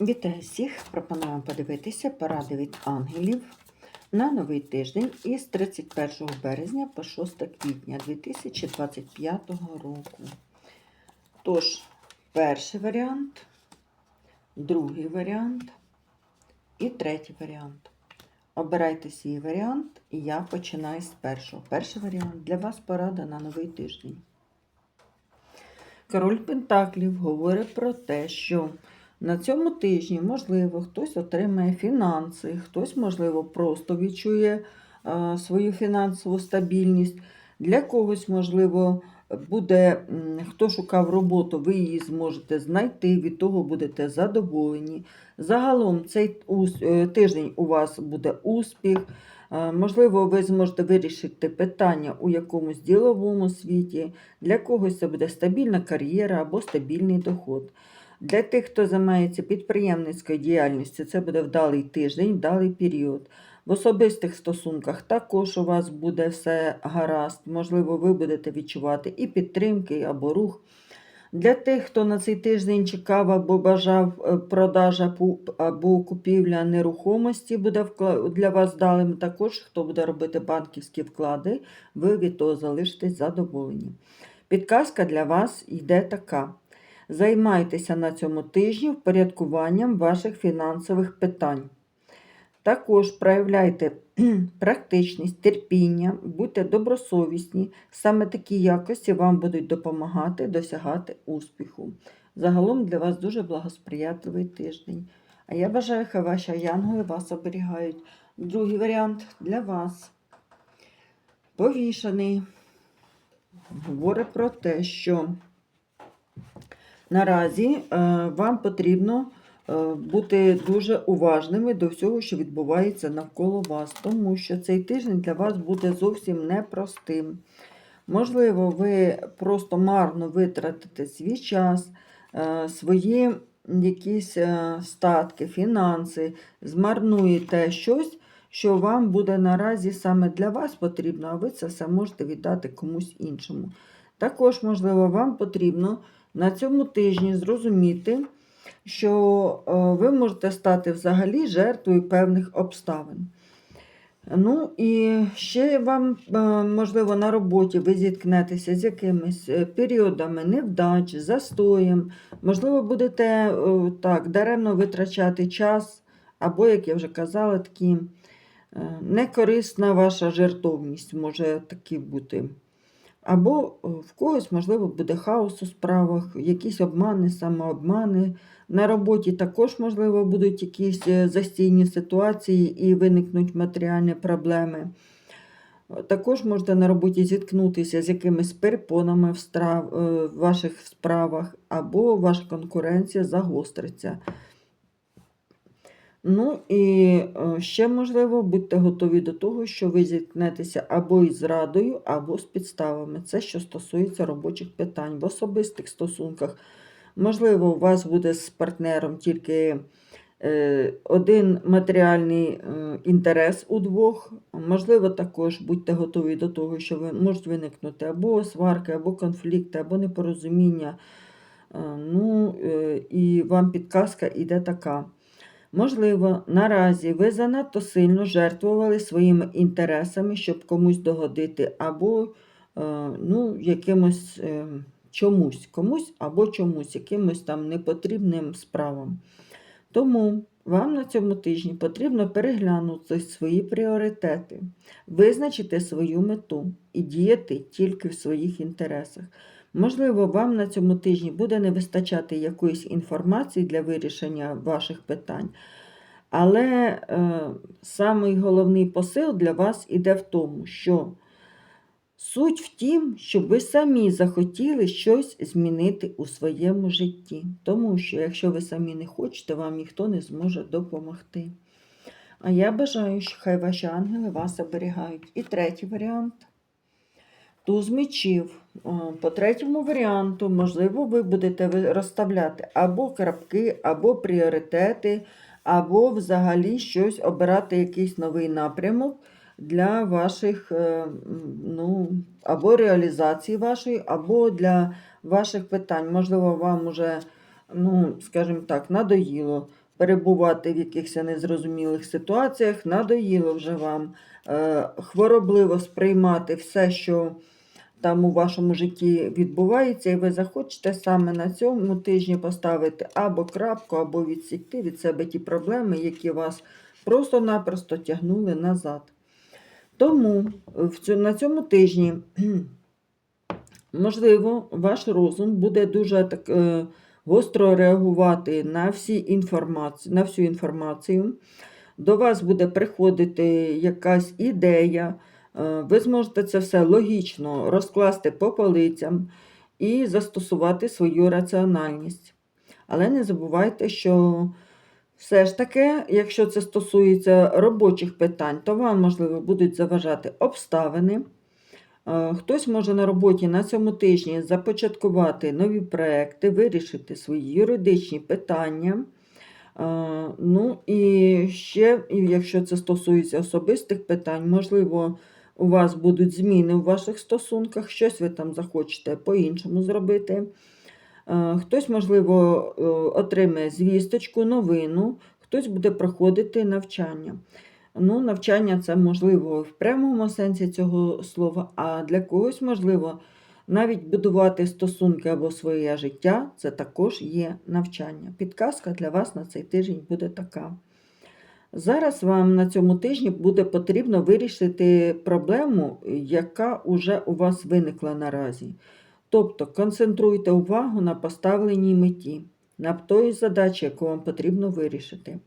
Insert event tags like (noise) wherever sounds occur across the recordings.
Вітаю всіх! Пропоную подивитися поради від ангелів на новий тиждень із 31 березня по 6 квітня 2025 року. Тож, перший варіант, другий варіант і третій варіант. Обирайте свій варіант, і я починаю з першого. Перший варіант для вас порада на новий тиждень. Король Пентаклів говорить про те, що на цьому тижні, можливо, хтось отримає фінанси, хтось, можливо, просто відчує е, свою фінансову стабільність. Для когось, можливо, буде, хто шукав роботу, ви її зможете знайти, від того будете задоволені. Загалом цей е, тиждень у вас буде успіх. Е, Можливо, ви зможете вирішити питання у якомусь діловому світі. Для когось це буде стабільна кар'єра або стабільний доход. Для тих, хто займається підприємницькою діяльністю, це буде вдалий тиждень, вдалий період. В особистих стосунках також у вас буде все гаразд. Можливо, ви будете відчувати і підтримки, або рух. Для тих, хто на цей тиждень чекав або бажав е, продажа або купівля нерухомості, буде для вас вдалим. Також, хто буде робити банківські вклади, ви від того залишитесь задоволені. Підказка для вас йде така. Займайтеся на цьому тижні впорядкуванням ваших фінансових питань. Також проявляйте (clears throat) практичність, терпіння, будьте добросовісні. Саме такі якості вам будуть допомагати досягати успіху. Загалом для вас дуже благосприятливий тиждень. А я бажаю, хай ваші янголи вас оберігають. Другий варіант для вас. Повішаний. Говорить про те, що наразі е, вам потрібно е, бути дуже уважними до всього, що відбувається навколо вас, тому що цей тиждень для вас буде зовсім непростим. Можливо, ви просто марно витратите свій час, е, свої якісь статки, фінанси, змарнуєте щось, що вам буде наразі саме для вас потрібно, а ви це все можете віддати комусь іншому. Також, можливо, вам потрібно на цьому тижні зрозуміти, що е, ви можете стати взагалі жертвою певних обставин. Ну і ще вам, е, можливо, на роботі ви зіткнетеся з якимись е, періодами невдач, застоєм. Можливо, будете так, даремно витрачати час, або, як я вже казала, такі некорисна ваша жертовність може таки бути. Або е, в когось, можливо, буде хаос у справах, якісь обмани, самообмани. На роботі також, можливо, будуть якісь е, застійні ситуації і виникнуть матеріальні проблеми. Е, Також можете на роботі зіткнутися з якимись перепонами в, страв, в ваших справах, або ваша конкуренція загостриться. Ну і е, ще, можливо, будьте готові до того, що ви зіткнетеся або із зрадою, або з підставами. Це що стосується робочих питань. В особистих стосунках, можливо, у вас буде з партнером тільки е, один матеріальний е, інтерес у двох. Можливо, також будьте готові до того, що ви можуть виникнути або сварки, або конфлікти, або непорозуміння. Ну, і вам підказка іде така. Можливо, наразі ви занадто сильно жертвували своїми інтересами, щоб комусь догодити, або е, ну, якимось е, чомусь, комусь або чомусь, якимось там непотрібним справам. Тому вам на цьому тижні потрібно переглянути свої пріоритети, визначити свою мету і діяти тільки в своїх інтересах. Можливо, вам на цьому тижні буде не вистачати якоїсь інформації для вирішення ваших питань. Але е, самий головний посил для вас іде в тому, що суть в тім, щоб ви самі захотіли щось змінити у своєму житті. Тому що, якщо ви самі не хочете, вам ніхто не зможе допомогти. А я бажаю, що хай ваші ангели вас оберігають. І третій варіант. Туз мечів. По третьому варіанту, можливо, ви будете розставляти або крапки, або пріоритети, або взагалі щось обирати якийсь новий напрямок для ваших, е, ну, або реалізації вашої, або для ваших питань. Можливо, вам уже, ну, скажімо так, надоїло перебувати в якихось незрозумілих ситуаціях, надоїло вже вам е, хворобливо сприймати все, що там у вашому житті відбувається, і ви захочете саме на цьому тижні поставити або крапку, або відсікти від себе ті проблеми, які вас просто-напросто тягнули назад. Тому на цьому тижні, (clears throat) можливо, ваш розум буде дуже так, е, гостро реагувати на, всі інформації, на всю інформацію. До вас буде приходити якась ідея, ви зможете це все логічно розкласти по полицям і застосувати свою раціональність. Але не забувайте, що все ж таки, якщо це стосується робочих питань, то вам, можливо, будуть заважати обставини. Е, Хтось може на роботі на цьому тижні започаткувати нові проекти, вирішити свої юридичні питання. Е, Ну і ще, якщо це стосується особистих питань, можливо, у вас будуть зміни у ваших стосунках, щось ви там захочете по-іншому зробити. Е, Хтось, можливо, е, отримає звісточку, новину, хтось буде проходити навчання. Ну, навчання це можливо в прямому сенсі цього слова, а для когось можливо навіть будувати стосунки або своє життя це також є навчання. Підказка для вас на цей тиждень буде така. Зараз вам на цьому тижні буде потрібно вирішити проблему, яка вже у вас виникла наразі. Тобто концентруйте увагу на поставленій меті, на той задачі, яку вам потрібно вирішити.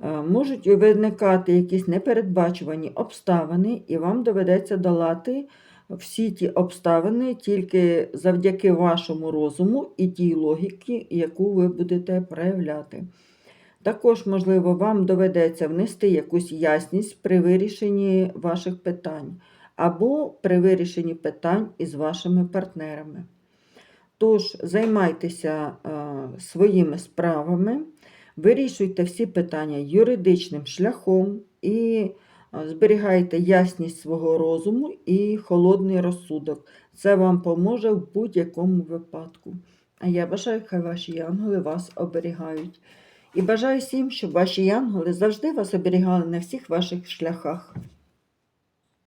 Е, Можуть виникати якісь непередбачувані обставини, і вам доведеться долати всі ті обставини тільки завдяки вашому розуму і тій логіки, яку ви будете проявляти. Також, можливо, вам доведеться внести якусь ясність при вирішенні ваших питань або при вирішенні питань із вашими партнерами. Тож, займайтеся е, своїми справами, вирішуйте всі питання юридичним шляхом і е, зберігайте ясність свого розуму і холодний розсудок. Це вам поможе в будь-якому випадку. А я бажаю, хай ваші янголи вас оберігають. І бажаю всім, щоб ваші янголи завжди вас оберігали на всіх ваших шляхах.